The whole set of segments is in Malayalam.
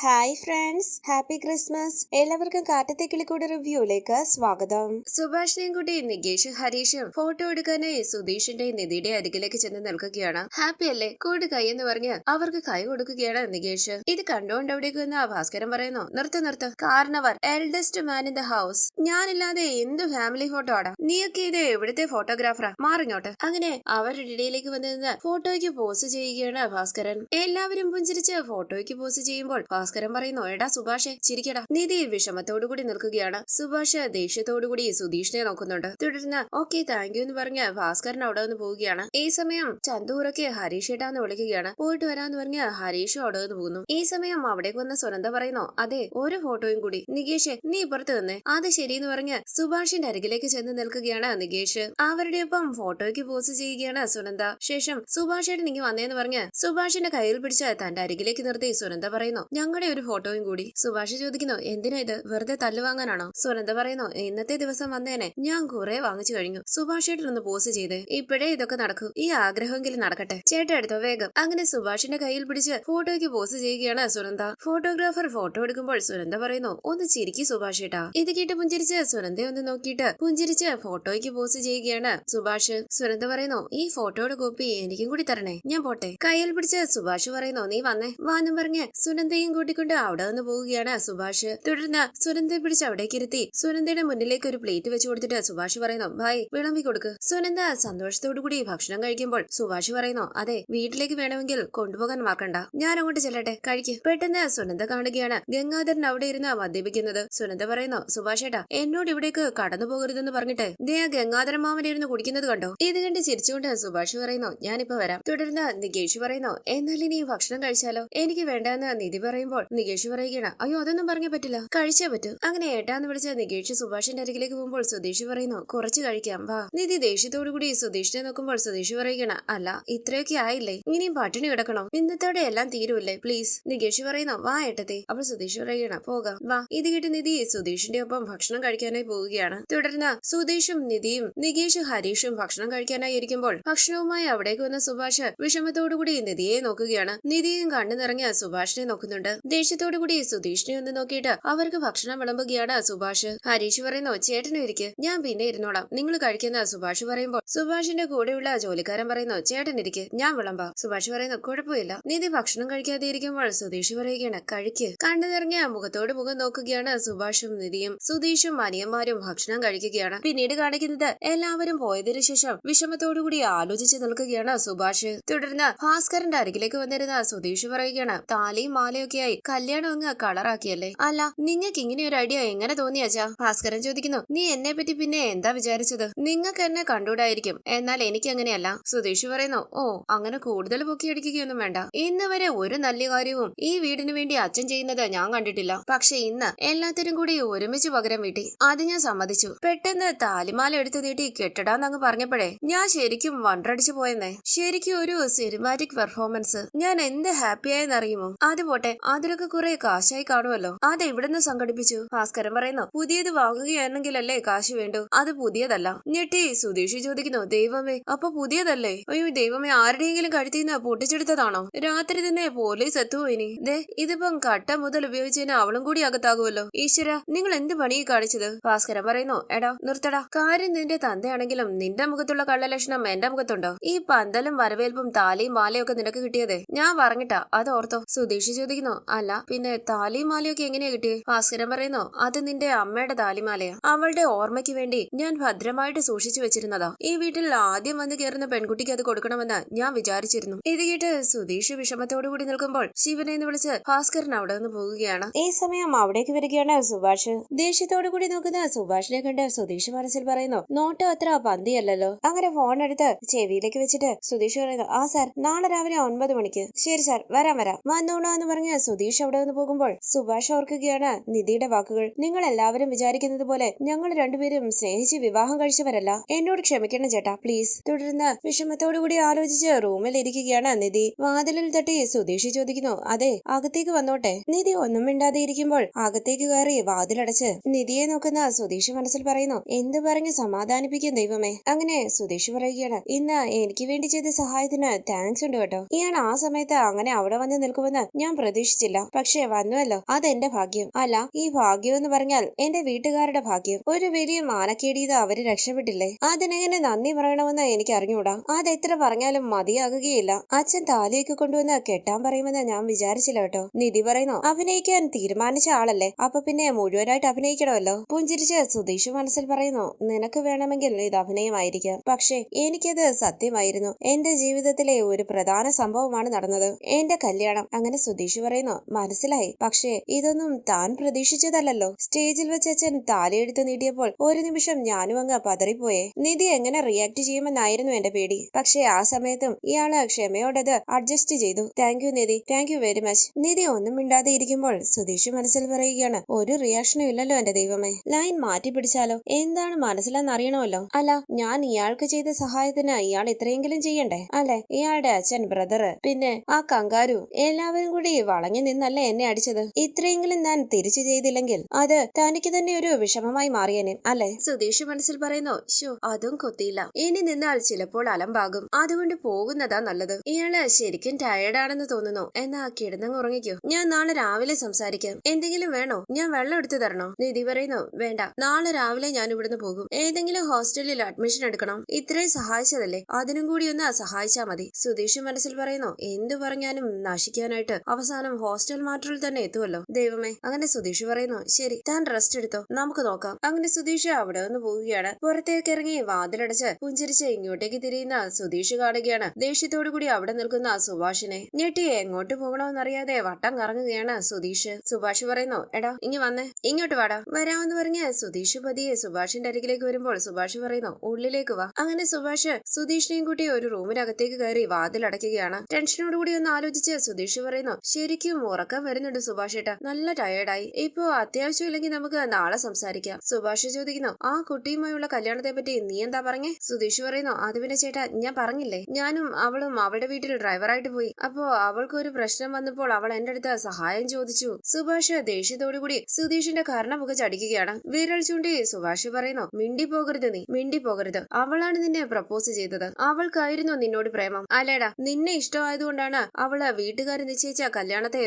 ഹായ് ഫ്രണ്ട്സ് ഹാപ്പി ക്രിസ്മസ് എല്ലാവർക്കും കാറ്റത്തെ കിളിക്കൂട് റിവ്യൂയിലേക്ക് സ്വാഗതം. സുഭാഷ് കൂടി നികേഷ് ഹരീഷും ഫോട്ടോ എടുക്കാനായി സുധീഷിന്റെ നിധിയുടെ അരികിലേക്ക് ചെന്ന് നിൽക്കുകയാണ്. ഹാപ്പി അല്ലേ? കൂട് കൈ എന്ന് പറഞ്ഞ് അവർക്ക് കൈ കൊടുക്കുകയാണ് നികേഷ്. ഇത് കണ്ടുകൊണ്ട് അവിടേക്ക് ആ ഭാസ്കരൻ പറയുന്നു. നിർത്ത് നിർത്ത്. കാരണവർ eldest man in the house ഞാനില്ലാതെ എന്ത് ഫാമിലി ഫോട്ടോ ആടാ? നീയൊക്കെ ഇത് എവിടുത്തെ ഫോട്ടോഗ്രാഫറാ മാറിഞ്ഞോട്ട് അങ്ങനെ അവരുടെ ഇടയിലേക്ക് വന്നിരുന്ന് ഫോട്ടോയ്ക്ക് പോസ് ചെയ്യുകയാണ് ഭാസ്കരൻ. എല്ലാവരും പുഞ്ചിരിച്ച് ഫോട്ടോയ്ക്ക് പോസ് ചെയ്യുമ്പോൾ ഭാസ്കരൻ പറയുന്നു എടാ സുഭാഷെ ചിരിക്കടാ. നിധി വിഷമത്തോടുകൂടി നിൽക്കുകയാണ്. സുഭാഷ് ദേഷ്യത്തോടുകൂടി സുധീഷിനെ നോക്കുന്നുണ്ട്. തുടർന്ന് ഓക്കെ താങ്ക് യു എന്ന് പറഞ്ഞ് ഭാസ്കരൻ അവിടെ നിന്ന് പോവുകയാണ്. ഈ സമയം ചന്തൂറൊക്കെ ഹരീഷ് ഏട്ടാന്ന് വിളിക്കുകയാണ്. പോയിട്ട് വരാന്ന് പറഞ്ഞ് ഹരീഷും അവിടെ നിന്ന് പോകുന്നു. ഈ സമയം അവിടേക്ക് വന്ന സുനന്ദ പറയുന്നു അതെ ഒരു ഫോട്ടോയും കൂടി. നികേഷ് നീ ഇപ്പുറത്ത് തന്നെ അത് ശരിയെന്ന് പറഞ്ഞ് സുഭാഷിന്റെ അരികിലേക്ക് ചെന്ന് നിൽക്കുകയാണ് നികേഷ്. അവരുടെ ഒപ്പം ഫോട്ടോയ്ക്ക് പോസ് ചെയ്യുകയാണ് സുനന്ദ. ശേഷം സുഭാഷേട്ടൻ നീ വന്നേന്ന് പറഞ്ഞ് സുഭാഷിന്റെ കയ്യിൽ പിടിച്ച് തന്റെ അരികിലേക്ക് നിർത്തി. സുനന്ദ പറയുന്നു ഞങ്ങളുടെ ഒരു ഫോട്ടോയും കൂടി. സുഭാഷ് ചോദിക്കുന്നു എന്തിനാ ഇത്? വെറുതെ തല്ലു വാങ്ങാനാണോ? സുനന്ദ പറയുന്നു ഇന്നത്തെ ദിവസം വന്നേനെ ഞാൻ കുറെ വാങ്ങിച്ചു കഴിഞ്ഞു. സുഭാഷ് ഒന്ന് പോസ് ചെയ്തേ ഇപ്പോഴേ ഇതൊക്കെ നടക്കൂ. ഈ ആഗ്രഹമെങ്കിലും നടക്കട്ടെ. ചേട്ടാ എടുത്തോ വേഗം. അങ്ങനെ സുഭാഷിന്റെ കയ്യിൽ പിടിച്ച് ഫോട്ടോയ്ക്ക് പോസ് ചെയ്യുകയാണ് സുനന്ദ. ഫോട്ടോഗ്രാഫർ ഫോട്ടോ എടുക്കുമ്പോൾ സുനന്ദ പറയുന്നു ഒന്ന് ചിരിക്കി സുഭാഷ് ഏട്ടാ ഇത് കേട്ട് പുഞ്ചിരിച്ച് സുനന്ദ ഒന്ന് നോക്കിയിട്ട് പുഞ്ചിരിച്ച് ഫോട്ടോയ്ക്ക് പോസ് ചെയ്യുകയാണ് സുഭാഷ്. സുനന്ദ പറയുന്നു ഈ ഫോട്ടോയുടെ കോപ്പി എനിക്കും കൂടി തരണേ. ഞാൻ പോട്ടെ. കയ്യിൽ പിടിച്ച് സുഭാഷ് പറയുന്നു നീ വന്നേ. വാന്നും പറഞ്ഞ് സുനന്ദയും കൂട്ടിക്കൊണ്ട് അവിടെ നിന്ന് പോവുകയാണ് സുഭാഷ്. തുടർന്ന് സുനന്ദയെ പിടിച്ച് അവിടേക്ക് ഇരുത്തി സുനന്ദയുടെ മുന്നിലേക്ക് ഒരു പ്ലേറ്റ് വെച്ച് കൊടുത്തിട്ട് സുഭാഷ് പറയുന്നു ഭായ് വിളമ്പി കൊടുക്ക്. സുനന്ദ സന്തോഷത്തോടു കൂടി ഭക്ഷണം കഴിക്കുമ്പോൾ സുഭാഷ് പറയുന്നു അതെ വീട്ടിലേക്ക് വേണമെങ്കിൽ കൊണ്ടുപോകാൻ മറക്കണ്ട. ഞാൻ അങ്ങോട്ട് ചെല്ലട്ടെ കഴിക്ക്. പെട്ടെന്ന് സുനന്ദ കാണുകയാണ് ഗംഗാധരൻ അവിടെ ഇരുന്ന് മദ്യപിക്കുന്നത്. സുനന്ദ പറയുന്നു സുഭാഷ് ഏട്ടാ എന്നോട് ഇവിടേക്ക് കടന്നു പോകരുതെന്ന് പറഞ്ഞിട്ട് ദേ ഗംഗാധരൻ മാമൻ ഇരുന്ന് കുടിക്കുന്നത് കണ്ടോ? ഇത് കണ്ട് ചിരിച്ചുകൊണ്ട് സുഭാഷ് പറയുന്നു ഞാനിപ്പോ വരാം. തുടർന്ന് നികേഷ് പറയുന്നു എന്നാൽ ഇനി ഭക്ഷണം കഴിച്ചാലോ? എനിക്ക് വേണ്ടെന്ന് നിധി പറയുമ്പോൾ നികേഷ് പറയുകയാണ് അയ്യോ അതൊന്നും പറഞ്ഞേ പറ്റില്ല. കഴിച്ചേ പറ്റൂ. അങ്ങനെ ഏട്ടാന്ന് വിളിച്ച നികേഷ് സുഭാഷിന്റെ അരികിലേക്ക് പോകുമ്പോൾ സുധീഷ് പറയുന്നു കുറച്ച് കഴിക്കാം. വാ. നിധി ദേഷ്യത്തോടു കൂടി സുധീഷിനെ നോക്കുമ്പോൾ സുധീഷ് പറയുകയാണ് അല്ല ഇത്രയൊക്കെ ആയില്ലേ? ഇനിയും പട്ടിണി കിടക്കണോ? ഇന്നത്തോടെ എല്ലാം തീരുമല്ലേ പ്ലീസ്. നികേഷ് പറയുന്നു വാ ഏട്ടത്തെ. അപ്പോൾ സുധീഷ് പറയുകയാണ് പോകാം. വാ. ഇത് കേട്ട് നിധി സുധീഷിന്റെ ഒപ്പം ഭക്ഷണം കഴിക്കാനായി പോവുകയാണ്. തുടർന്ന് സുധീഷും നിധിയും നികേഷ് ഹരീഷും ഭക്ഷണം കഴിക്കാനായി ഇരിക്കുമ്പോൾ ഭക്ഷണവുമായി അവിടേക്ക് വന്ന സുഭാഷ് വിഷമത്തോടുകൂടി നിധിയെ നോക്കുകയാണ്. നിധിയും കണ്ണു നിറഞ്ഞ സുഭാഷിനെ നോക്കുന്നുണ്ട്. ദേഷ്യത്തോടുകൂടി സുധീഷിനെ ഒന്ന് നോക്കിയിട്ട് അവർക്ക് ഭക്ഷണം വിളമ്പുകയാണ് സുഭാഷ്. ഹരീഷ് പറയുന്നു ചേട്ടനും ഇരിക്ക്. ഞാൻ പിന്നെ ഇരുന്നോളാം. നിങ്ങൾ കഴിക്കുന്ന സുഭാഷ് പറയുമ്പോൾ സുഭാഷിന്റെ കൂടെയുള്ള ജോലിക്കാരൻ പറയുന്നു ചേട്ടൻ ഇരിക്ക്. ഞാൻ വിളമ്പാം. സുഭാഷ് പറയുന്നു കുഴപ്പമില്ല. നിധി ഭക്ഷണം കഴിക്കാതെ ഇരിക്കുമ്പോൾ സുധീഷ് പറയുകയാണ് കഴിക്ക്. കണ്ണു നിറഞ്ഞ മുഖത്തോട് മുഖം നോക്കുകയാണ് സുഭാഷും നിധിയും. സുധീഷും അനിയന്മാരും ഭക്ഷണം കഴിക്കുകയാണ്. പിന്നീട് കാണിക്കുന്നത് എല്ലാവരും പോയതിനു ശേഷം വിഷമത്തോടുകൂടി ആലോചിച്ച് നിൽക്കുകയാണ് സുഭാഷ്. തുടർന്ന് ഭാസ്കരന്റെ അരികിലേക്ക് വന്നിരുന്ന സുധീഷ് പറയുകയാണ് താലിയും മാലയൊക്കെയായി. കല്യാണം അങ്ങ് കളറാക്കിയല്ലേ? അല്ല നിങ്ങൾക്ക് ഇങ്ങനെ ഒരു ഐഡിയ എങ്ങനെ തോന്നിയാച്ചാ ഭാസ്കരൻ ചോദിക്കുന്നു. നീ എന്നെ പറ്റി പിന്നെ എന്താ വിചാരിച്ചത്? നിങ്ങൾക്ക് എന്നെ കണ്ടൂടായിരിക്കും എന്നാൽ എനിക്ക് അങ്ങനെയല്ല. സുധീഷ് പറയുന്നു ഓ അങ്ങനെ കൂടുതൽ പൊക്കിയടിക്കുകയൊന്നും വേണ്ട. ഇന്ന് വരെ ഒരു നല്ല കാര്യവും ഈ വീടിന് വേണ്ടി അച്ഛൻ ചെയ്യുന്നത് ഞാൻ കണ്ടിട്ടില്ല. പക്ഷെ ഇന്ന് എല്ലാത്തിനും കൂടി ഒരുമിച്ച് പകരം വീട്ടി. അത് ഞാൻ സമ്മതിച്ചു. പെട്ടെന്ന് താലിമാല എടുത്തു നീട്ടി കെട്ടിടാന്നങ്ങ് പറഞ്ഞപ്പോഴേ ഞാൻ ശരിക്കും വണ്ടടിച്ചു പോയെന്നേ. ശരിക്കും ഒരു സിനിമാറ്റിക് പെർഫോമൻസ് ഞാൻ എന്ത് ഹാപ്പിയായെന്നറിയുമോ അത് പോട്ടെ അതിലൊക്കെ കുറെ കാശായി കാണുമല്ലോ. അത് എവിടുന്ന് സംഘടിപ്പിച്ചു? ഭാസ്കരൻ പറയുന്നു പുതിയത് വാങ്ങുകയാണെങ്കിലല്ലേ കാശ് വേണ്ടു. അത് പുതിയതല്ല. ഞെട്ടി സുധീഷ് ചോദിക്കുന്നു ദൈവമേ അപ്പൊ പുതിയതല്ലേ? അയ്യോ ദൈവമേ ആരുടെയെങ്കിലും കഴുത്തിന്ന് പൊട്ടിച്ചെടുത്തതാണോ? രാത്രി തന്നെ പോലീസ് എത്തുമോ ഇനി? ദേ ഇതിപ്പം കട്ട മുതൽ ഉപയോഗിച്ചതിന് അവളും കൂടി അകത്താകുമല്ലോ. ഈശ്വര നിങ്ങൾ എന്ത് പണി കാണിച്ചത്? ഭാസ്കരൻ പറയുന്നു എടാ നിർത്തടാ. കാര്യം നിന്റെ തന്തയാണെങ്കിലും നിന്റെ മുഖത്തുള്ള കള്ളലക്ഷണം എന്റെ മുഖത്തുണ്ടോ? ഈ പന്തലും വരവേൽപ്പും താലിയും മാലയും ഒക്കെ നിനക്ക് കിട്ടിയതേ. ഞാൻ പറഞ്ഞിട്ടാ അത് ഓർത്തോ സുധീഷ് ചോദിക്കുന്നു അല്ല പിന്നെ താലിമാലയൊക്കെ എങ്ങനെയാ കിട്ടിയേ? ഭാസ്കരൻ പറയുന്നു അത് നിന്റെ അമ്മയുടെ താലിമാലയാ. അവളുടെ ഓർമ്മയ്ക്ക് വേണ്ടി ഞാൻ ഭദ്രമായിട്ട് സൂക്ഷിച്ചു വെച്ചിരുന്നതാ. ഈ വീട്ടിൽ ആദ്യം വന്ന് കയറുന്ന പെൺകുട്ടിക്ക് അത് കൊടുക്കണമെന്ന് ഞാൻ വിചാരിച്ചിരുന്നു. ഇത് കേട്ട് സുധീഷ് വിഷമത്തോടു കൂടി നിൽക്കുമ്പോൾ ശിവനെ എന്ന് വിളിച്ച് ഭാസ്കരൻ അവിടെ നിന്ന് പോകുകയാണ്. ഈ സമയം അവിടേക്ക് വരികയാണ് സുഭാഷ്. ദേഷ്യത്തോടു കൂടി നോക്കുന്ന സുഭാഷിനെ കണ്ട് സുധീഷ് മനസ്സിൽ പറയുന്നു നോട്ട് അത്ര പന്തിയല്ലല്ലോ. അങ്ങനെ ഫോൺ എടുത്ത് ചെവിയിലേക്ക് വെച്ചിട്ട് സുധീഷ് പറയുന്നു ആ സാർ നാളെ രാവിലെ ഒൻപത് മണിക്ക്. ശരി സാർ വരാം വരാം. വന്നോളൂ എന്ന് പറഞ്ഞ് സുധീഷ് അവിടെ നിന്ന് പോകുമ്പോൾ സുഭാഷ് ഓർക്കുകയാണ് നിധിയുടെ വാക്കുകൾ. നിങ്ങൾ എല്ലാവരും വിചാരിക്കുന്നത് പോലെ ഞങ്ങൾ രണ്ടുപേരും സ്നേഹിച്ച് വിവാഹം കഴിച്ചവരല്ല. എന്നോട് ക്ഷമിക്കണം ചേട്ടാ പ്ലീസ് തുടർന്ന് വിഷമത്തോടു കൂടി ആലോചിച്ച് റൂമിൽ ഇരിക്കുകയാണ് നിധി. വാതിലിൽ തട്ടി സുധീഷ് ചോദിക്കുന്നു അതെ അകത്തേക്ക് വന്നോട്ടെ. നിധി ഒന്നും മിണ്ടാതെ ഇരിക്കുമ്പോൾ അകത്തേക്ക് കയറി വാതിലടച്ച് നിധിയെ നോക്കുന്ന സുധീഷ് മനസ്സിൽ പറയുന്നു എന്ത് പറഞ്ഞ് സമാധാനിപ്പിക്കും ദൈവമേ. അങ്ങനെ സുധീഷ് പറയുകയാണ് ഇന്ന് എനിക്ക് വേണ്ടി ചെയ്ത സഹായത്തിന് താങ്ക്സ് ഉണ്ട് കേട്ടോ. ഇയാൾ ആ സമയത്ത് അങ്ങനെ അവിടെ വന്ന് നിൽക്കുമെന്ന് ഞാൻ പ്രതീക്ഷിച്ചില്ല പ്രതീക്ഷിച്ചില്ല പക്ഷേ വന്നുവല്ലോ അതെന്റെ ഭാഗ്യം. അല്ല ഈ ഭാഗ്യം എന്ന് പറഞ്ഞാൽ എന്റെ വീട്ടുകാരുടെ ഭാഗ്യം. ഒരു വലിയ മാനക്കേടിയത് അവർ രക്ഷപ്പെട്ടില്ലേ? അതിനെങ്ങനെ നന്ദി പറയണമെന്ന് എനിക്ക് അറിഞ്ഞൂടാ. അതെത്ര പറഞ്ഞാലും മതിയാകുകയില്ല. അച്ഛൻ താലിയൊക്കെ കൊണ്ടുവന്ന് കെട്ടാൻ പറയുമെന്ന് ഞാൻ വിചാരിച്ചില്ല കേട്ടോ. നിധി പറയുന്നു അഭിനയിക്കാൻ തീരുമാനിച്ച ആളല്ലേ? അപ്പൊ പിന്നെ മുഴുവനായിട്ട് അഭിനയിക്കണമല്ലോ? പുഞ്ചിരിച്ച് സുധീഷ് മനസ്സിൽ പറയുന്നു നിനക്ക് വേണമെങ്കിൽ ഇത് അഭിനയമായിരിക്കാം. പക്ഷേ എനിക്കത് സത്യമായിരുന്നു. എന്റെ ജീവിതത്തിലെ ഒരു പ്രധാന സംഭവമാണ് നടന്നത്. എന്റെ കല്യാണം. അങ്ങനെ സുധീഷ് പറയുന്നു മനസ്സിലായി. പക്ഷേ ഇതൊന്നും താൻ പ്രതീക്ഷിച്ചതല്ലോ സ്റ്റേജിൽ വെച്ച് അച്ഛൻ താലിയെടുത്ത് നീട്ടിയപ്പോൾ ഒരു നിമിഷം ഞാനും അങ്ങ് പതറിപ്പോയെ. നിധി എങ്ങനെ റിയാക്ട് ചെയ്യുമെന്നായിരുന്നു എന്റെ പേടി. പക്ഷേ ആ സമയത്തും ഇയാൾ ക്ഷമയോടത് അഡ്ജസ്റ്റ് ചെയ്തു. Thank you Nidhi. Thank you very much Nidhi ഒന്നും മിണ്ടാതെ ഇരിക്കുമ്പോൾ സുധീഷ് മനസ്സിൽ പറയുകയാണ് ഒരു റിയാക്ഷനും ഇല്ലല്ലോ എന്റെ ദൈവമേ. ലൈൻ മാറ്റി പിടിച്ചാലോ? എന്താണ് മനസ്സിലെന്നറിയണമല്ലോ. അല്ല ഞാൻ ഇയാൾക്ക് ചെയ്ത സഹായത്തിന് ഇയാൾ ഇത്രയെങ്കിലും ചെയ്യണ്ടേ? അല്ലെ? ഇയാളുടെ അച്ഛൻ ബ്രദർ പിന്നെ ആ കങ്കാരു. എല്ലാവരും കൂടി വളഞ്ഞു നിന്നല്ലേ എന്നെ അടിച്ചത്. ഇത്രയെങ്കിലും ഞാൻ തിരിച്ചു ചെയ്തില്ലെങ്കിൽ അത് തനിക്ക് തന്നെ ഒരു വിഷമമായി മാറിയനെ അല്ലെ? സുധീഷ് മനസ്സിൽ പറയുന്നു ഷോ അതും കൊത്തിയില്ല. ഇനി നിന്നാൽ ചിലപ്പോൾ അലമ്പാകും. അതുകൊണ്ട് പോകുന്നതാ നല്ലത്. ഇയാൾ ശരിക്കും ടയർഡാണെന്ന് തോന്നുന്നു. എന്നാ കിടന്നങ്ങ് ഉറങ്ങിക്കോ. ഞാൻ നാളെ രാവിലെ സംസാരിക്കാം. എന്തെങ്കിലും വേണോ? ഞാൻ വെള്ളം എടുത്തു തരണോ? നിധി പറയുന്നു വേണ്ട. നാളെ രാവിലെ ഞാൻ ഇവിടുന്ന് പോകും. ഏതെങ്കിലും ഹോസ്റ്റലിൽ അഡ്മിഷൻ എടുക്കണം. ഇത്രയും സഹായിച്ചതല്ലേ? അതിനും കൂടി ഒന്ന് സഹായിച്ചാ മതി. സുധീഷ് മനസ്സിൽ പറയുന്നു എന്തു പറഞ്ഞാലും നശിക്കാനായിട്ട് അവസാനം ഹോസ്റ്റൽ മാറ്ററിൽ തന്നെ എത്തുമല്ലോ ദൈവമേ അങ്ങനെ സുധീഷ് പറയുന്നു. ശരി താൻ റെസ്റ്റ് എടുത്തോ. നമുക്ക് നോക്കാം. അങ്ങനെ സുധീഷ് അവിടെ നിന്ന് പോവുകയാണ്. പുറത്തേക്ക് ഇറങ്ങി വാതിലടച്ച് പുഞ്ചിരിച്ച് ഇങ്ങോട്ടേക്ക് തിരിയുന്ന സുധീഷ് കാണുകയാണ്. ദേഷ്യത്തോടു കൂടി അവിടെ നിൽക്കുന്ന സുഭാഷിനെ. ഞെട്ടി എങ്ങോട്ട് പോകണമെന്നറിയാതെ വട്ടം കറങ്ങുകയാണ് സുധീഷ്. സുഭാഷ് പറയുന്നു എടാ ഇങ്ങി വന്നേ. ഇങ്ങോട്ട് വാടാ. വരാമെന്ന് പറഞ്ഞ് സുധീഷ് പതിയെ സുഭാഷിന്റെ അരികിലേക്ക് വരുമ്പോൾ സുഭാഷ് പറയുന്നു ഉള്ളിലേക്ക് വാ. അങ്ങനെ സുഭാഷ് സുധീഷിനെയും കൂട്ടി ഒരു റൂമിനകത്തേക്ക് കയറി വാതിലടയ്ക്കുകയാണ്. ടെൻഷനോടുകൂടി ഒന്ന് ആലോചിച്ച് സുധീഷ് പറയുന്നു ശരിക്കും ഉറക്കം വരുന്നുണ്ട് സുഭാഷ് ഏട്ടാ. നല്ല ടയേർഡായി ഇപ്പോ അത്യാവശ്യമില്ലെങ്കിൽ നമുക്ക് നാളെ സംസാരിക്കാം. സുഭാഷ് ചോദിക്കുന്നു ആ കുട്ടിയുമായുള്ള കല്യാണത്തെ പറ്റി നീ എന്താ പറഞ്ഞേ? സുധീഷ് പറയുന്നു അത് പിന്നെ ചേട്ടാ ഞാൻ പറഞ്ഞില്ലേ. ഞാനും അവളും അവളുടെ വീട്ടിൽ ഡ്രൈവറായിട്ട് പോയി. അപ്പോ അവൾക്ക് ഒരു പ്രശ്നം വന്നപ്പോൾ അവൾ എന്റെ അടുത്ത് സഹായം ചോദിച്ചു. സുഭാഷ് ദേഷ്യത്തോടു കൂടി സുധീഷിന്റെ കർണമുഖ ചടിക്കുകയാണ്. വിരൽ ചൂണ്ടി സുഭാഷ് പറയുന്നു മിണ്ടി പോകരുത് നീ മിണ്ടി പോകരുത്. അവളാണ് നിന്നെ പ്രപ്പോസ് ചെയ്തത്. അവൾക്കായിരുന്നു നിന്നോട് പ്രേമം. അല്ലേടാ നിന്നെ ഇഷ്ടമായതുകൊണ്ടാണ് അവൾ വീട്ടുകാർ നിശ്ചയിച്ച കല്യാണത്തെ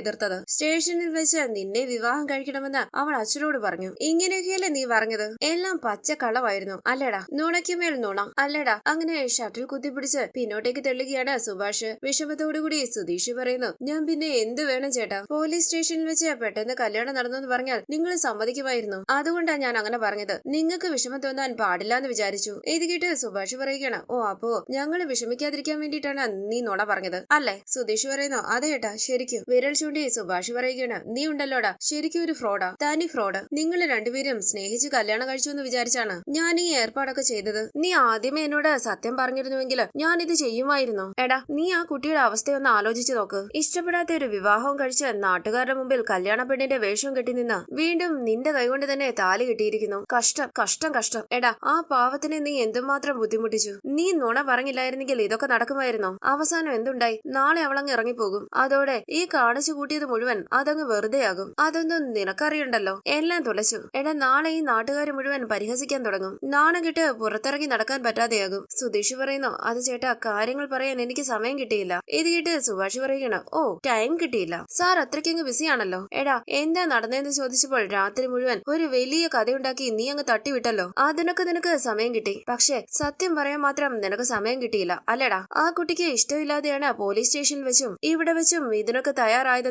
സ്റ്റേഷനിൽ വെച്ച് നിന്നെ വിവാഹം കഴിക്കണമെന്ന് അവൾ അച്ഛനോട് പറഞ്ഞു. ഇങ്ങനെയൊക്കെയല്ലേ നീ പറഞ്ഞത്? എല്ലാം പച്ച കളവായിരുന്നു അല്ലടാ നുണയ്ക്കുമേൽ നുണ. അല്ലടാ അങ്ങനെ ഷട്ടിൽ കുത്തിപ്പിടിച്ച് പിന്നോട്ടേക്ക് തെള്ളുകയാണ് സുഭാഷ്. വിഷമത്തോടുകൂടി സുധീഷ് പറയുന്നു ഞാൻ പിന്നെ എന്ത് വേണം ചേട്ടാ? പോലീസ് സ്റ്റേഷനിൽ വെച്ച് പെട്ടെന്ന് കല്യാണം നടന്നെന്ന് പറഞ്ഞാൽ നിങ്ങൾ സമ്മതിക്കുമായിരുന്നു. അതുകൊണ്ടാണ് ഞാൻ അങ്ങനെ പറഞ്ഞത്. നിങ്ങൾക്ക് വിഷമം തോന്നാൻ പാടില്ല എന്ന് വിചാരിച്ചു. ഇത് കേട്ട് സുഭാഷ് പറയുകയാണ് ഓ അപ്പോ ഞങ്ങൾ വിഷമിക്കാതിരിക്കാൻ വേണ്ടിയിട്ടാണ് നീ നുണ പറഞ്ഞത്? അല്ലേ? സുധീഷ് പറയുന്നു അതെ ഏട്ടാ ശരിക്കും. വിരൽ ചൂണ്ടി സുഭാഷ് പറയുകയാണ് നീ ഉണ്ടല്ലോടാ? ശരിക്കും ഒരു ഫ്രോഡാ തനി ഫ്രോഡ് നിങ്ങൾ രണ്ടുപേരും സ്നേഹിച്ച് കല്യാണം കഴിച്ചു എന്ന് വിചാരിച്ചാണ് ഞാൻ ഈ ഏർപ്പാടൊക്കെ ചെയ്തത്. നീ ആദ്യമേ എന്നോട് സത്യം പറഞ്ഞിരുന്നുവെങ്കിൽ ഞാൻ ഇത് ചെയ്യുമായിരുന്നു? എടാ നീ ആ കുട്ടിയുടെ അവസ്ഥയൊന്ന് ആലോചിച്ചു നോക്ക്. ഇഷ്ടപ്പെടാത്ത ഒരു വിവാഹവും കഴിച്ച് നാട്ടുകാരുടെ മുമ്പിൽ കല്യാണ പെണ്ണിന്റെ വേഷം കെട്ടി നിന്ന് വീണ്ടും നിന്റെ കൈകൊണ്ട് തന്നെ താലി കെട്ടിയിരിക്കുന്നു. കഷ്ടം കഷ്ടം കഷ്ടം. എടാ ആ പാവത്തിനെ നീ എന്തുമാത്രം ബുദ്ധിമുട്ടിച്ചു? നീ നുണ പറഞ്ഞില്ലായിരുന്നെങ്കിൽ ഇതൊക്കെ നടക്കുമായിരുന്നോ? അവസാനം എന്തുണ്ടായി? നാളെ അവളങ്ങ് ഇറങ്ങിപ്പോകും. അതോടെ ഈ കാണിച്ചു കൂട്ടിയത് മുഴുവൻ അതങ്ങ് വെറുതെയാകും. അതൊന്നും നിനക്കറിയണ്ടല്ലോ? എല്ലാം തുലച്ചു എടാ നാളെ ഈ നാട്ടുകാർ മുഴുവൻ പരിഹസിക്കാൻ തുടങ്ങും. നാണം കിട്ട് പുറത്തിറങ്ങി നടക്കാൻ പറ്റാതെയാകും. സുധീഷ് പറയുന്നു അത് ചേട്ടാ കാര്യങ്ങൾ പറയാൻ എനിക്ക് സമയം കിട്ടിയില്ല. ഇത് കേട്ട് സുഭാഷ് പറയുകയാണ് ഓ ടൈം കിട്ടിയില്ല. സാർ അത്രയ്ക്കങ്ങ് ബിസിയാണല്ലോ എടാ എന്താ നടന്നതെന്ന് ചോദിച്ചപ്പോൾ രാത്രി മുഴുവൻ ഒരു വലിയ കഥയുണ്ടാക്കി നീ അങ്ങ് തട്ടിവിട്ടല്ലോ. അതിനൊക്കെ നിനക്ക് സമയം കിട്ടി. പക്ഷേ സത്യം പറയാൻ മാത്രം നിനക്ക് സമയം കിട്ടിയില്ല. അല്ലടാ ആ കുട്ടിക്ക് ഇഷ്ടമില്ലാതെയാണ് പോലീസ് സ്റ്റേഷനിൽ വെച്ചും ഇവിടെ വെച്ചും ഇതിനൊക്കെ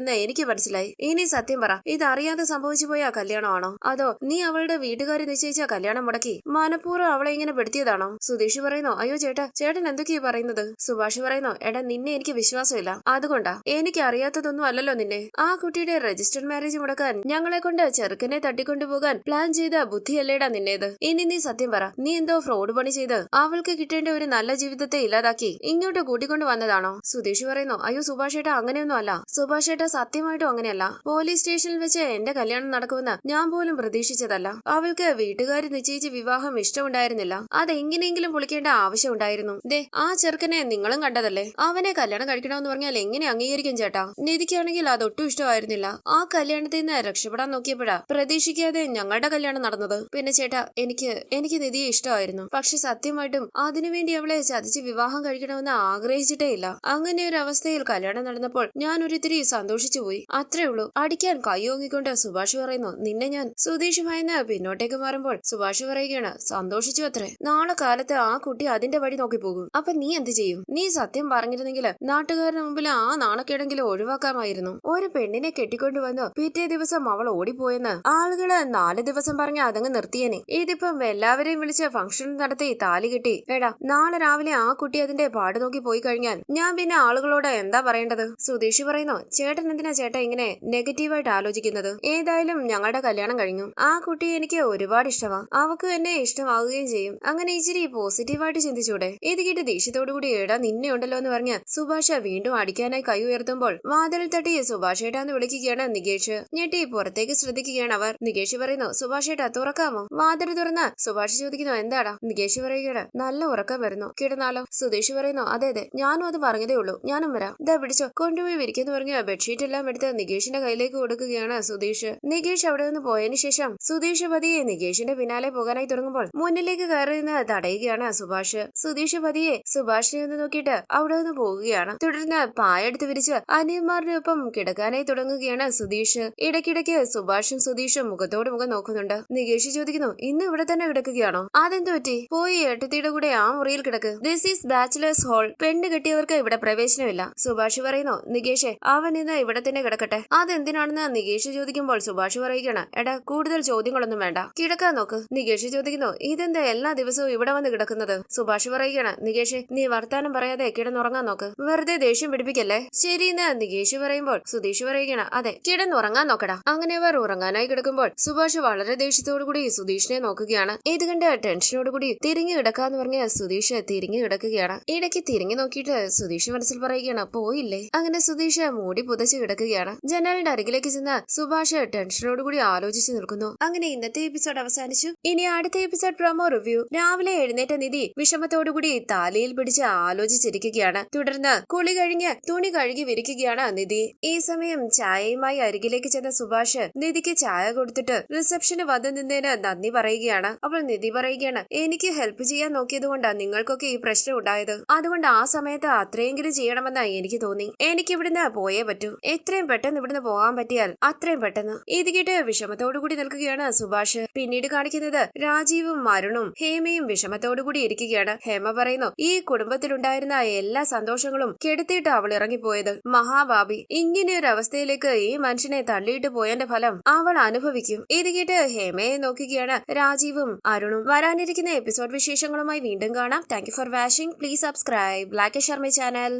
തയ്യാറായതെന്ന് എനിക്ക് മനസ്സിലായി. ഇനി സത്യം പറ ഇതറിയാതെ സംഭവിച്ചു പോയ കല്യാണമാണോ? അതോ നീ അവളുടെ വീട്ടുകാരി നിശ്ചയിച്ച കല്യാണം മുടക്കി മനഃപൂർവം അവളെ ഇങ്ങനെ പെടുത്തിയതാണോ? സുധീഷ് പറയുന്നോ അയ്യോ ചേട്ടാ ചേട്ടൻ എന്തൊക്കെയാ പറയുന്നത്? സുഭാഷ് പറയുന്നോ എടാ നിന്നെ എനിക്ക് വിശ്വാസമില്ല. അതുകൊണ്ടാ എനിക്ക് അറിയാത്തതൊന്നും അല്ലല്ലോ നിന്നെ. ആ കുട്ടിയുടെ രജിസ്റ്റർ മാരേജ് മുടക്കാൻ ഞങ്ങളെ കൊണ്ട് ചെറുക്കനെ തട്ടിക്കൊണ്ടുപോകാൻ പ്ലാൻ ചെയ്ത ബുദ്ധിയല്ലേടാ നിന്നേത്? ഇനി നീ സത്യം പറ നീ എന്തോ ഫ്രോഡ് പണി ചെയ്ത് അവൾക്ക് കിട്ടേണ്ട ഒരു നല്ല ജീവിതത്തെ ഇല്ലാതാക്കി ഇങ്ങോട്ട് കൂട്ടിക്കൊണ്ട് വന്നതാണോ സുധീഷ് പറയുന്നു അയ്യോ സുഭാഷേട്ട അങ്ങനെയൊന്നും അല്ല. സുഭാഷ് ഏട്ടാ സത്യമായിട്ടും അങ്ങനെയല്ല. പോലീസ് സ്റ്റേഷനിൽ വെച്ച് എന്റെ കല്യാണം നടക്കുമെന്ന് ഞാൻ പോലും പ്രതീക്ഷിച്ചതല്ല. അവൾക്ക് വീട്ടുകാർ നിശ്ചയിച്ച വിവാഹം ഇഷ്ടമുണ്ടായിരുന്നില്ല. അതെങ്ങനെയെങ്കിലും പൊളിക്കേണ്ട ആവശ്യമുണ്ടായിരുന്നു ദേ ആ ചെറുക്കനെ നിങ്ങളും കണ്ടതല്ലേ? അവനെ കല്യാണം കഴിക്കണമെന്ന് പറഞ്ഞാൽ എങ്ങനെ അംഗീകരിക്കും ചേട്ടാ? നിധിക്കാണെങ്കിൽ അതൊട്ടും ഇഷ്ടമായിരുന്നില്ല. ആ കല്യാണത്തിൽ നിന്ന് രക്ഷപ്പെടാൻ നോക്കിയപ്പോഴാ പ്രതീക്ഷിക്കാതെ ഞങ്ങളുടെ കല്യാണം നടന്നത്. പിന്നെ ചേട്ടാ എനിക്ക് എനിക്ക് നിധിയെ ഇഷ്ടമായിരുന്നു. പക്ഷെ സത്യമായിട്ടും അതിനുവേണ്ടി അവളെ ചതിച്ച് വിവാഹം കഴിക്കണമെന്ന് ആഗ്രഹിച്ചിട്ടേ ഇല്ല. അങ്ങനെ ഒരു അവസ്ഥയിൽ കല്യാണം നടന്നപ്പോൾ ഞാൻ ഒരിത്തിരി സന്തോഷിച്ചു പോയി. അത്രേ ഉള്ളൂ. അടിക്കാൻ കൈയോങ്ങിക്കൊണ്ട് സുഭാഷ് പറയുന്നു നിന്നെ ഞാൻ സുധീഷുമായെന്ന് പിന്നോട്ടേക്ക് മാറുമ്പോൾ സുഭാഷ് പറയുകയാണ് സന്തോഷിച്ചു അത്രേ. നാളെ കാലത്ത് ആ കുട്ടി അതിന്റെ വഴി നോക്കി പോകും. അപ്പൊ നീ എന്ത് ചെയ്യും? നീ സത്യം പറഞ്ഞിരുന്നെങ്കിൽ നാട്ടുകാരുടെ മുമ്പിൽ ആ നാണക്കേടെങ്കിലും ഒഴിവാക്കാമായിരുന്നു. ഒരു പെണ്ണിനെ കെട്ടിക്കൊണ്ടുവന്നു പിറ്റേ ദിവസം അവൾ ഓടിപ്പോയെന്ന് ആളുകൾ നാല് ദിവസം പറഞ്ഞ് അതങ്ങ് നിർത്തിയനെ. ഇതിപ്പം എല്ലാവരെയും വിളിച്ച് ഫംഗ്ഷൻ നടത്തി താലി കിട്ടി. എടാ നാളെ രാവിലെ ആ കുട്ടി അതിന്റെ പാട് നോക്കി പോയി കഴിഞ്ഞാൽ ഞാൻ പിന്നെ ആളുകളോട് എന്താ പറയേണ്ടത്? സുധീഷ് പറയുന്നു ചേട്ടൻ എന്തിനാ ചേട്ടാ ഇങ്ങനെ നെഗറ്റീവായിട്ട് ആലോചിക്കുന്നത്? ഏതായാലും ഞങ്ങളുടെ കല്യാണം കഴിഞ്ഞു. ആ കുട്ടി എനിക്ക് ഒരുപാട് ഇഷ്ടമാ അവക്ക് എന്നെ ഇഷ്ടമാവുകയും ചെയ്യും. അങ്ങനെ ഇച്ചിരി പോസിറ്റീവായിട്ട് ചിന്തിച്ചൂടെ? ഇത് കേട്ട് ദേഷ്യത്തോടു കൂടി ഏടാ നിന്നെ ഉണ്ടല്ലോ എന്ന് പറഞ്ഞ് സുഭാഷ വീണ്ടും അടിക്കാനായി കൈ ഉയർത്തുമ്പോൾ വാതിൽ തട്ടി സുഭാഷേട്ടാന്ന് വിളിക്കുകയാണ് നികേഷ്. ഞെട്ടി പുറത്തേക്ക് ശ്രദ്ധിക്കുകയാണ് അവർ. നികേഷ് പറയുന്നു സുഭാഷേട്ടാ തുറക്കാമോ? വാതിൽ തുറന്ന് സുഭാഷ് ചോദിക്കുന്നു എന്താടാ? നികേഷ് പറയുകയാണ് നല്ല ഉറക്കം വരുന്നു. കിടന്നാലോ? സുധീഷ് പറയുന്നു അതെ അതെ. ഞാനും അത് പറഞ്ഞതേ ഉള്ളൂ. ഞാനും വരാം. ഇതാ പിടിച്ചോ. കൊണ്ടുപോയി വിരിക്കുന്നു പറഞ്ഞ ബെഡ്ഷീറ്റ് എല്ലാം എടുത്ത് നികേഷിന്റെ കയ്യിലേക്ക് കൊടുക്കുകയാണ് സുധീഷ്. നികേഷ് അവിടെ നിന്ന് പോയതിനു ശേഷം സുധീഷ് പതിയെ നികേഷിന്റെ പിന്നാലെ പോകാനായി തുടങ്ങുമ്പോൾ മുന്നിലേക്ക് കയറി നിന്ന് തടയുകയാണ് സുഭാഷ്. സുധീഷ് പതിയെ സുഭാഷിനെ ഒന്ന് നോക്കിയിട്ട് അവിടെ നിന്ന് പോവുകയാണ് തുടർന്ന് പായെടുത്ത് വിരിച്ച് അനിയന്മാരുടെ ഒപ്പം കിടക്കാനായി തുടങ്ങുകയാണ് സുധീഷ്. ഇടയ്ക്കിടയ്ക്ക് സുഭാഷും സുധീഷും മുഖത്തോട് മുഖം നോക്കുന്നുണ്ട്. നികേഷ് ചോദിക്കുന്നു ഇന്ന് ഇവിടെ തന്നെ കിടക്കുകയാണോ? അതെന്തു പറ്റി? പോയി ഏട്ടത്തിയുടെ കൂടെ ആ മുറിയിൽ കിടക്ക്. ദിസ് ഈസ് ബാച്ചിലേഴ്സ് ഹോൾ പെണ്ണ് കെട്ടിയവർക്ക് ഇവിടെ പ്രവേശനമില്ല. സുഭാഷ് പറയുന്നു നികേഷെ അവൻ ഇന്ന് ഇവിടെ തന്നെ കിടക്കട്ടെ. അതെന്തിനാണെന്ന് നികേഷ് ചോദിക്കുമ്പോൾ സുഭാഷ് പറയുകയാണ് എടാ കൂടുതൽ ചോദ്യങ്ങളൊന്നും വേണ്ട. കിടക്കാൻ നോക്ക്. നികേഷ് ചോദിക്കുന്നു ഇതെന്താ എല്ലാ ദിവസവും ഇവിടെ വന്ന് കിടക്കുന്നത്? സുഭാഷ് പറയുകയാണ് നികേഷ് നീ വർത്താനം പറയാതെ കിടന്നുറങ്ങാൻ നോക്ക്. വെറുതെ ദേഷ്യം പിടിപ്പിക്കല്ലേ? ശരിയെന്ന് നികേഷ് പറയുമ്പോൾ സുധീഷ് പറയുകയാണ് അതെ കിടന്നുറങ്ങാൻ നോക്കടാ. അങ്ങനെ അവർ ഉറങ്ങാനായി കിടക്കുമ്പോൾ സുഭാഷ് വളരെ ദേഷ്യത്തോടു കൂടി സുധീഷിനെ നോക്കുകയാണ്. ഇത് കണ്ട് ടെൻഷനോട് കൂടി തിരിഞ്ഞു കിടക്കാന്ന് പറഞ്ഞ സുധീഷ് തിരിഞ്ഞു കിടക്കുകയാണ്. ഇടയ്ക്ക് തിരിഞ്ഞു നോക്കിയിട്ട് സുധീഷ് മനസ്സിൽ പറയുകയാണ് പോയില്ലേ? അങ്ങനെ സുധീഷ് മൂടി പുതച്ച് കിടക്കുകയാണ്. ജനലിന്റെ അരികിലേക്ക് ചെന്ന സുഭാഷ് ടെൻഷനോട് കൂടി ആലോചിച്ച് നിൽക്കുന്നു. അങ്ങനെ ഇന്നത്തെ എപ്പിസോഡ് അവസാനിച്ചു. ഇനി അടുത്ത എപ്പിസോഡ് പ്രൊമോ റിവ്യൂ. രാവിലെ എഴുന്നേറ്റ നിധി വിഷമത്തോടുകൂടി താലിയിൽ പിടിച്ച് ആലോചിച്ചിരിക്കുകയാണ്. തുടർന്ന് കുളി കഴിഞ്ഞ് തുണി കഴുകി വിരിക്കുകയാണ് നിധി. ഈ സമയം ചായയുമായി അരികിലേക്ക് ചെന്ന സുഭാഷ് നിധിക്ക് ചായ കൊടുത്തിട്ട് റിസപ്ഷന് വന്നു നിന്നതിന് നന്ദി പറയുകയാണ്. അപ്പോൾ നിധി പറയുകയാണ് എനിക്ക് ഹെൽപ്പ് ചെയ്യാൻ നോക്കിയത് കൊണ്ടാണ് നിങ്ങൾക്കൊക്കെ ഈ പ്രശ്നം ഉണ്ടായത്. അതുകൊണ്ട് ആ സമയത്ത് അത്രയെങ്കിലും ചെയ്യണമെന്നാണ് എനിക്ക് തോന്നി. എനിക്ക് ഇവിടുന്ന് പോയേ പറ്റൂ. എത്രയും പെട്ടെന്ന് ഇവിടുന്ന് പോകാൻ പറ്റിയാൽ അത്രയും പെട്ടെന്ന് ഇത് കേട്ട് വിഷമത്തോടുകൂടി നിൽക്കുകയാണ് സുഭാഷ്. പിന്നീട് കാണിക്കുന്നത് രാജീവും മരുണും ഹേമയും വിഷമത്തോടു കൂടി ഇരിക്കുകയാണ്. ഹേമ പറയുന്നു ഈ കുടുംബത്തിലുണ്ടായിരുന്ന എല്ലാ സന്തോഷങ്ങളും കെടുത്തിയിട്ട് അവൾ ഇറങ്ങിപ്പോയത്. മഹാബാബി ഇങ്ങനെ ഒരു അവസ്ഥയിലേക്ക് ഈ മനുഷ്യനെ തള്ളിയിട്ട് പോയതിന്റെ ഫലം അവൾ അനുഭവിക്കും. ഇത് കേട്ട് ഹേമയെ നോക്കുകയാണ് രാജീവും അരുണും വരാനിരിക്കുന്ന എപ്പിസോഡ് വിശേഷങ്ങളുമായി വീണ്ടും കാണാം. Thank for watching please subscribe black Sharma channel